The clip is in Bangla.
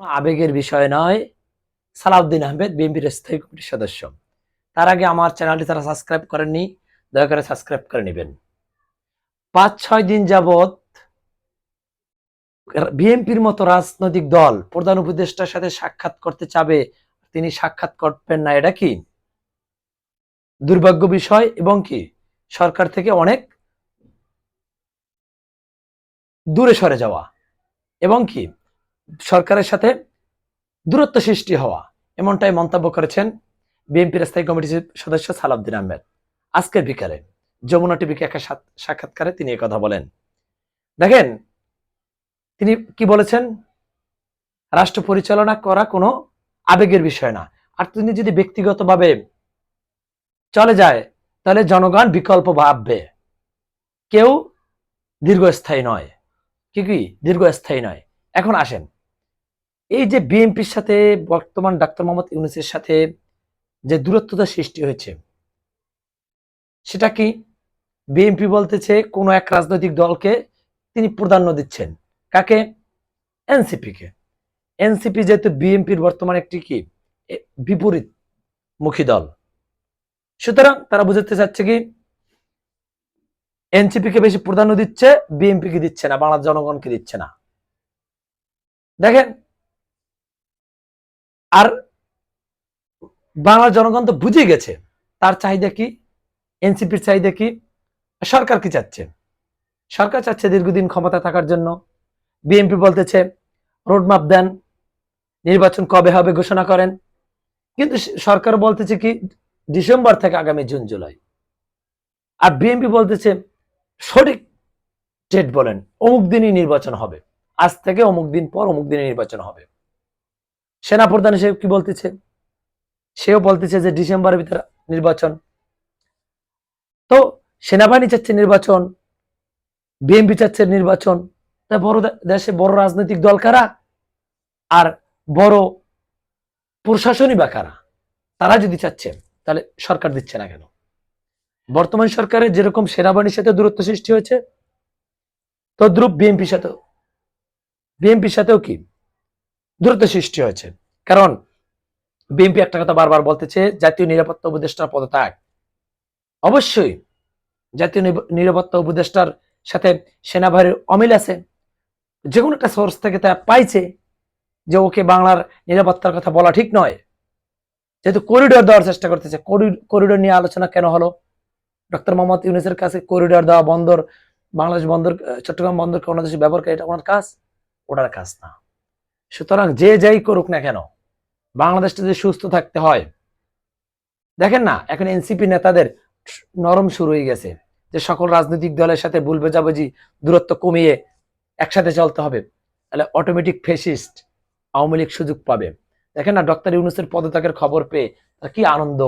আবেগের বিষয় নয়। সালাউদ্দিন আহমেদ, বিএনপির স্থায়ী কমিটির সদস্য। তার আগে আমার চ্যানেলটি তারা সাবস্ক্রাইব করেননি, দয়া করে সাবস্ক্রাইব করে নেবেন। পাঁচ ছয় দিন যাবত বিএনপির মতো রাজনৈতিক দল প্রধান উপদেষ্টার সাথে সাক্ষাৎ করতে চাবে, তিনি সাক্ষাৎ করবেন না, এটা কি? দুর্ভাগ্য বিষয় এবং কি? সরকার থেকে অনেক দূরে সরে যাওয়া। এবং কি? সরকারের সাথে দূরত্ব সৃষ্টি হওয়া, এমনটাই মন্তব্য করেছেন বিএনপির স্থায়ী কমিটির সদস্য সালাউদ্দিন আহমেদ। আজকের বিকালে যমুনা টিভিকে একটা সাক্ষাৎকারে তিনি কথা বলেন। দেখেন, তিনি কি বলেছেন? রাষ্ট্র পরিচালনা করা কোনো আবেগের বিষয় না। আর তিনি যদি ব্যক্তিগতভাবে চলে যায়, তাহলে জনগণ বিকল্প ভাববে। কেউ দীর্ঘস্থায়ী নয়। কি কি? দীর্ঘস্থায়ী নয়। এখন আসেন। এই যে বিএনপির সাথে বর্তমান ডাক্তার মোহাম্মদ ইউনুসের সাথে যে দূরত্বতা সৃষ্টি হয়েছে, সেটা কি বিএনপি বলতেছে কোনো এক রাজনৈতিক দলকে তিনি প্রাধান্য দিচ্ছেন? কাকে? এনসিপি কে এনসিপি যেহেতু বিএনপির বর্তমান একটি কি? বিপরীত মুখী দল। সুতরাং তারা বুঝাতে চাচ্ছে কি এনসিপি কে বেশি প্রাধান্য দিচ্ছে বিএনপি কে দিচ্ছে না, বাংলার জনগণকে দিচ্ছে না। দেখেন আর বাংলার জনগণ তো বুঝে গেছে, তার চাহিদা কি, এনসিপির চাহিদা কি সরকার কি চাচ্ছে? সরকার চাচ্ছে দীর্ঘদিন ক্ষমতা থাকার জন্য। বিএনপি বলতেছে রোডম্যাপ দেন, নির্বাচন কবে হবে ঘোষণা করেন। কিন্তু সরকার বলতেছে কি, ডিসেম্বর থেকে আগামী জুন, জুলাই। আর বিএনপি বলতেছে, সঠিক ডেট বলেন, অমুক দিনই নির্বাচন হবে। আজ থেকে অমুক দিন পর অমুক দিনে নির্বাচন হবে। সেনাপ্রধান হিসেবে কি বলতেছে? সেও বলতেছে যে ডিসেম্বরের ভিতরে নির্বাচন। তো সেনাবাহিনী চাচ্ছে নির্বাচন, বিএনপি চাচ্ছে নির্বাচন। বড় দেশে বড় রাজনৈতিক দল কারা? আর বড় প্রশাসনই বা কারা? তারা যদি চাচ্ছে, তাহলে সরকার দিচ্ছে না কেন? বর্তমান সরকারের যেরকম সেনাবাহিনীর সাথে দূরত্ব সৃষ্টি হয়েছে, তদ্রুপ বিএনপির সাথেও। বিএনপির সাথেও কি? দূরত্ব সৃষ্টি হয়েছে। কারণ বিএনপি একটা কথা বারবার বলতেছে, জাতীয় নিরাপত্তা উপদেষ্টার পদত্যাগ। অবশ্যই জাতীয় নিরাপত্তা উপদেষ্টার সাথে সেনাবাহিনীর অমিল আছে। যে কোনো একটা সোর্স থেকে তা পাইছে যে ওকে বাংলার নিরাপত্তার কথা বলা ঠিক নয়। যেহেতু করিডোর দেওয়ার চেষ্টা করতেছে করিডোর নিয়ে আলোচনা কেন হলো? ডক্টর মোহাম্মদ ইউনুসের কাছে করিডোর দেওয়া বন্দর, বাংলাদেশ বন্দর চট্টগ্রাম বন্দরকে অন্য দেশে ব্যবহার করে এটা ওনার কাজ? ওটার কাজ না। সুতরাং যে যাই করুক না কেন বাংলাদেশটা যে সুস্থ থাকতে হয়, দেখেন না, এখন এনসিপি নেতাদের নরম শুরু হয়ে গেছে যে সকল রাজনৈতিক দলের সাথে ভুল বোঝাবুঝি, দূরত্ব কমিয়ে একসাথে চলতে হবে। তাহলে অটোমেটিক ফেসিস্ট আওয়ামী লীগ সুযোগ পাবে। দেখেন না, ডক্টর ইউনুসের পদত্যাগের খবর পেয়ে কি আনন্দ।